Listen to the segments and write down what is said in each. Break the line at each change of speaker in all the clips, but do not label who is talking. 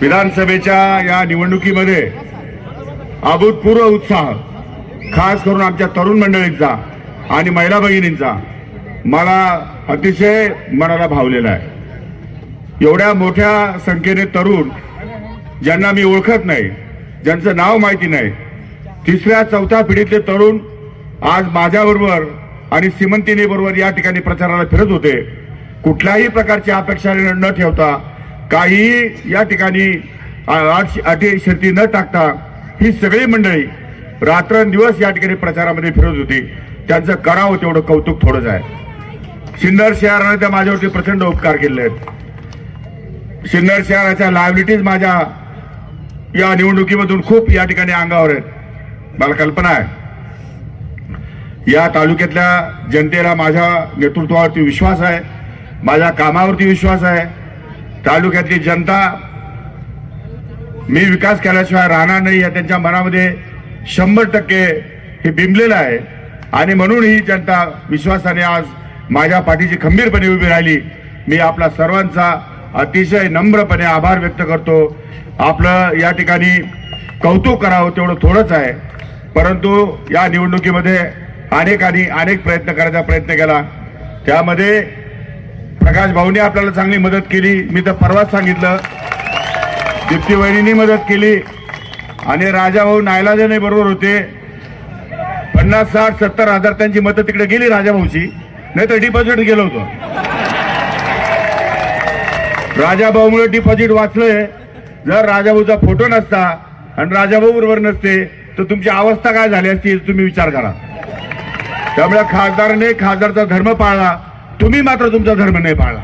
विधानसभेच्या या निवडणुकीमध्ये अभूतपूर्व उत्साह खास करून आमच्या तरुण मंडळींचा आणि महिला भगिनींचा मला अतिशय मनाला भावलेला आहे. एवढ्या मोठ्या संख्येने तरुण ज्यांना मी ओळखत नाही ज्यांचं नाव माहिती नाही तिसऱ्या चौथ्या पिढीतले तरुण आज माझ्याबरोबर आणि सिमंतिनी बरोबर या ठिकाणी प्रचाराला फिरत होते. कुठल्याही प्रकारची अपेक्षा न ठेवता काही या ठिकाणी अटी शर्ती न टाकता ही सगळी मंडळी रात्रंदिवस या ठिकाणी प्रचारामध्ये फिरत होती. त्यांचं करावं तेवढं कौतुक थोडंच आहे. सिन्नर शहराने त्या माझ्यावरती प्रचंड उपकार केले आहेत. सिन्नर शहराच्या लायबिलिटीज माझ्या या निवडणुकीमधून खूप या ठिकाणी अंगावर आहेत. मला कल्पना आहे. या तालुक्यातल्या जनतेला माझ्या नेतृत्वावरती विश्वास आहे. माझ्या कामावरती विश्वास आहे. तालुक्यातली जनता मी विकास केल्याशिवाय राहणार नाही या त्यांच्या मनामध्ये शंभर टक्के हे बिंबलेलं आहे. आणि म्हणून ही जनता विश्वासाने आज माझ्या पाठीची खंबीरपणे उभी राहिली. मी आपला सर्वांचा अतिशय नम्रपणे आभार व्यक्त करतो. आपलं या ठिकाणी कौतुक करावं तेवढं थोडंच आहे. परंतु या निवडणुकीमध्ये अनेकांनी अनेक प्रयत्न करायचा प्रयत्न केला. त्यामध्ये प्रकाश भाऊने आपल्याला चांगली मदत केली. मी तर परवाच सांगितलं. दीप्ती वहिनींनी मदत केली. आणि राजा भाऊ नायलाजाने बरोबर होते. पन्नास साठ सत्तर हजार त्यांची मतं तिकडे गेली राजाभाऊची नाही तर डिपॉझिट गेलो होतो. राजाभाऊमुळे डिपॉझिट वाचलंय. जर राजाभाऊचा फोटो नसता आणि राजाभाऊ बरोबर नसते तर तुमची अवस्था काय झाली असती तुम्ही विचार करा. त्यामुळे खासदाराने खासदारचा धर्म पाळला. तुम्ही मात्र तुमचा धर्म नाही पाळला.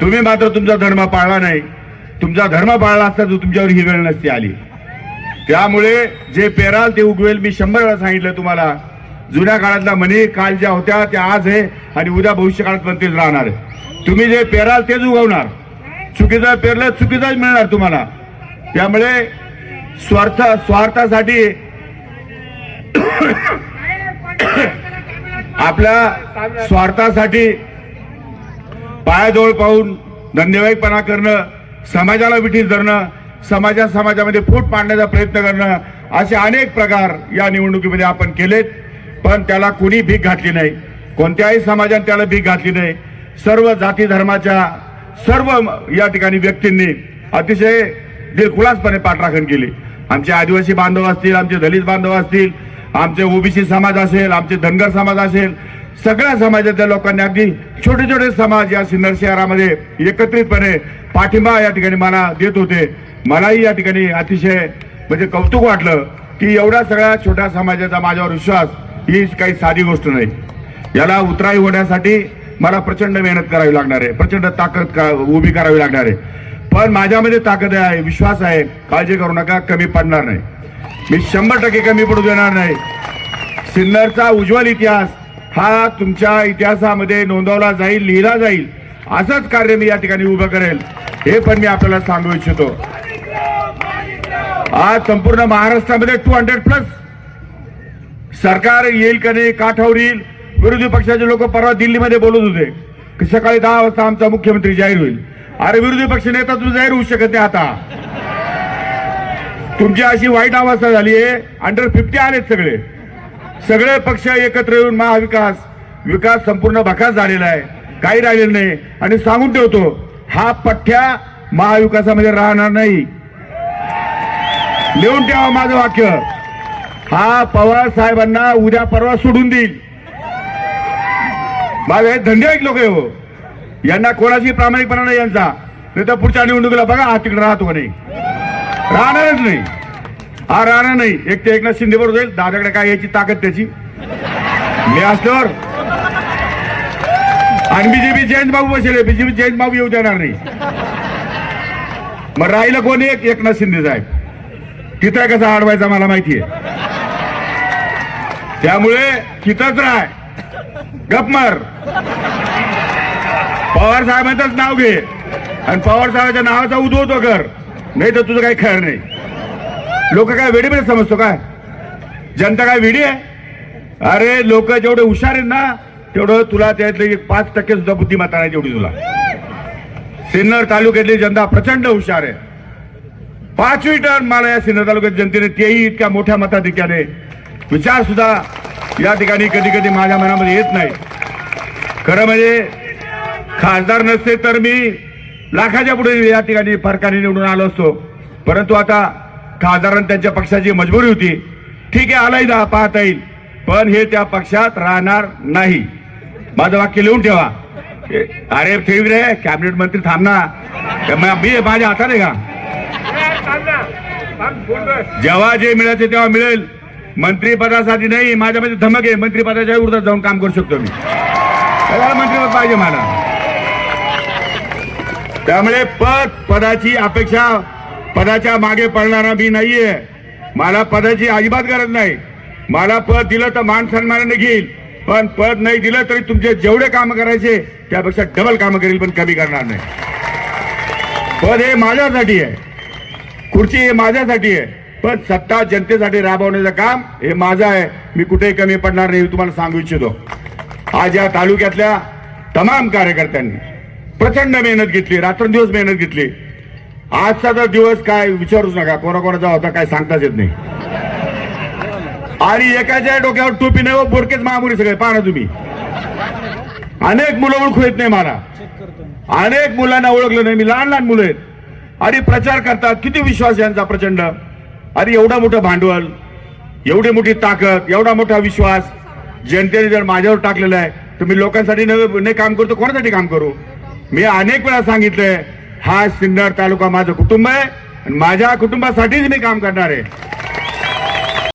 तुम्ही मात्र तुमचा धर्म पाळला नाही. तुमचा धर्म पाळला असता तर तुमच्यावर ही वेळ नसती आली. त्यामुळे जे पेराल ते उगवेल मी शंभर वेळा सांगितलं तुम्हाला. जुन्या काळातल्या म्हणी काल ज्या होत्या त्या आज आहे आणि उद्या भविष्य काळात पण तेच राहणार आहे. तुम्ही जे पेराल तेच उगवणार. चुकीचं पेरलं चुकीचंच मिळणार तुम्हाला. त्यामुळे स्वार्थ स्वार्थासाठी आपल्या स्वार्थासाठी पायाजवळ पाहून धंदेवाईकपणा करणं समाजाला विठीस धरणं समाजा समाजामध्ये फूट पाडण्याचा प्रयत्न करणं असे अनेक प्रकार या निवडणुकीमध्ये आपण केलेत. पण त्याला कुणी भीक घातली नाही. कोणत्याही समाजाने त्याला भीक घातली नाही. सर्व जाती धर्माच्या सर्व या ठिकाणी व्यक्तींनी अतिशय दिलखुलासपणे पाठराखण केली. आमचे आदिवासी बांधव असतील आमचे दलित बांधव असतील आमचे ओबीसी समाज असेल आमचे धनगर समाज असेल सगळ्या समाजातल्या लोकांनी अगदी छोटे छोटे समाज या सिन्नर शहरामध्ये एकत्रितपणे पाठिंबा या ठिकाणी मला देत होते. मलाही या ठिकाणी अतिशय म्हणजे कौतुक वाटलं की एवढ्या सगळ्या छोट्या समाजाचा माझ्यावर विश्वास ही काही साधी गोष्ट नाही. याला उतराई होण्यासाठी मला प्रचंड मेहनत करावी लागणार आहे प्रचंड ताकद का- उभी करावी लागणार आहे. पण माझ्यामध्ये ताकद आहे विश्वास आहे काळजी करू नका कमी पडणार नाही. मी शंभर टक्के कमी पडू देणार नाही. सिन्नरचा उज्ज्वल इतिहास हा तुमच्या इतिहासामध्ये नोंदवला जाईल लिहिला जाईल. असंच कार्य मी या ठिकाणी उभं करेल हे पण मी आपल्याला सांगू इच्छितो. आज संपूर्ण महाराष्ट्रामध्ये टू हंड्रेड प्लस सरकार येईल का नाही काठावर येईल? विरोधी पक्षाचे लोक परवा दिल्लीमध्ये बोलत होते की सकाळी दहा वाजता आमचा मुख्यमंत्री जाहीर होईल. अरे विरोधी पक्ष नेता तुम्ही जाहीर होऊ शकत नाही आता. तुमची अशी वाईट अवस्था झाली आहे. अंडर फिफ्टी आलेत सगळे. सगळे पक्ष एकत्र येऊन महाविकास विकास संपूर्ण भकास झालेला आहे. काही राहिलेलं नाही. आणि सांगून ठेवतो हा पठ्ठ्या महाविकासामध्ये राहणार नाही. लिहून ठेवा माझं वाक्य. हा पवार साहेबांना उद्या परवा सोडून देईल. माझे हे धंदेवाईक लोक आहे हो. यांना कोणाची प्रामाणिकपणा नाही यांचा. नाही तर पुढच्या निवडणुकीला बघा हा तिकडे राहतो का नाही. राहणारच नाही. हा राहणार नाही. एक ते एकनाथ शिंदे बरोबर जाईल दादाकडे काय यायची ताकद त्याची? मी असल्यावर आणि बीजेपी जयंत बाबू बसेल. बीजेपी जयंत बाबू येऊ देणार नाही. मग राहिलं कोणी एक? एकनाथ शिंदे साहेब. तिथं कसा अडवायचा मला माहितीये. त्यामुळे तिथंच राह. गपमर पवार साहेबांचंच नाव घे. आणि पवार साहेबांच्या नावाचा उदवतो कर. नाही तर तुझं काही खरं नाही. लोक काय वेडीमध्ये समजतो काय जनता काय वेडी आहे? अरे लोक जेवढे हुशार आहेत ना तेवढं तुला त्यातले एक पाच टक्के सुद्धा बुद्धिमत्ता नाही तेवढी तुला. सिन्नर तालुक्यातली जनता प्रचंड हुशार आहे. पाचवी टर्न मला या सिन्नर तालुक्यात जनतेने तेही इतक्या मोठ्या मताधिक्याने विचार सुद्धा या ठिकाणी कधी कधी माझ्या मनामध्ये येत नाही. खरं म्हणजे खासदार नसते तर मी लाखाच्या पुढे या ठिकाणी फरकाने निवडून आलो असतो. परंतु आता खासदारांनी त्यांच्या पक्षाची मजबुरी होती. ठीक आहे आलाही दा पाहता येईल. पण हे त्या पक्षात राहणार नाही. माझं वाक्य लिहून ठेवा. अरे ठेवी रे कॅबिनेट मंत्री थांबना ए, मी माझ्या हातात आहे का? जेव्हा जे मिळायचे तेव्हा मिळेल. मंत्रीपदासाठी नाही माझ्यामध्ये धमक आहे. मंत्रीपदाच्या विरोधात जाऊन काम करू शकतो मी. मंत्रीपद पाहिजे मला. त्यामुळे पद पदाची अपेक्षा पदाच्या मागे पडणारा मी नाहीये. मला पदाची अजिबात गरज नाही. मला पद दिलं तर मान सन्मानाने घेईल पण पद नाही दिलं तरी तुमचे जेवढे काम करायचे त्यापेक्षा डबल काम करेल पण कमी करणार नाही. पद हे माझ्यासाठी आहे. खुर्ची हे माझ्यासाठी आहे. पण सत्ता जनतेसाठी राबवण्याचं काम हे माझं आहे. मी कुठेही कमी पडणार नाही तुम्हाला सांगू इच्छितो. आज या तालुक्यातल्या तमाम कार्यकर्त्यांनी प्रचंड मेहनत घेतली रात्रंदिवस मेहनत घेतली. आजचा तर दिवस काय विचारूच नका कोणाकोणाचा होता काय सांगताच येत नाही. आणि एकाच्या डोक्यावर टोपी नाही हो, व बोडकेच महामुरी सगळे पाहा ना तुम्ही. अनेक मुलं ओळखू येत नाही मला. अनेक मुलांना ओळखलं नाही मी लहान लहान मुलं आहेत. आणि प्रचार करतात किती विश्वास यांचा प्रचंड. अरे एवढं मोठं भांडवल एवढी मोठी ताकद एवढा मोठा विश्वास. जनतेने जर माझ्यावर टाकलेला आहे तर मी लोकांसाठी नवे काम करतो कोणासाठी काम करू? मी अनेक वेळा सांगितलंय हा सिन्नर तालुका माझं कुटुंब आहे आणि माझ्या कुटुंबासाठीच मी काम करणार आहे.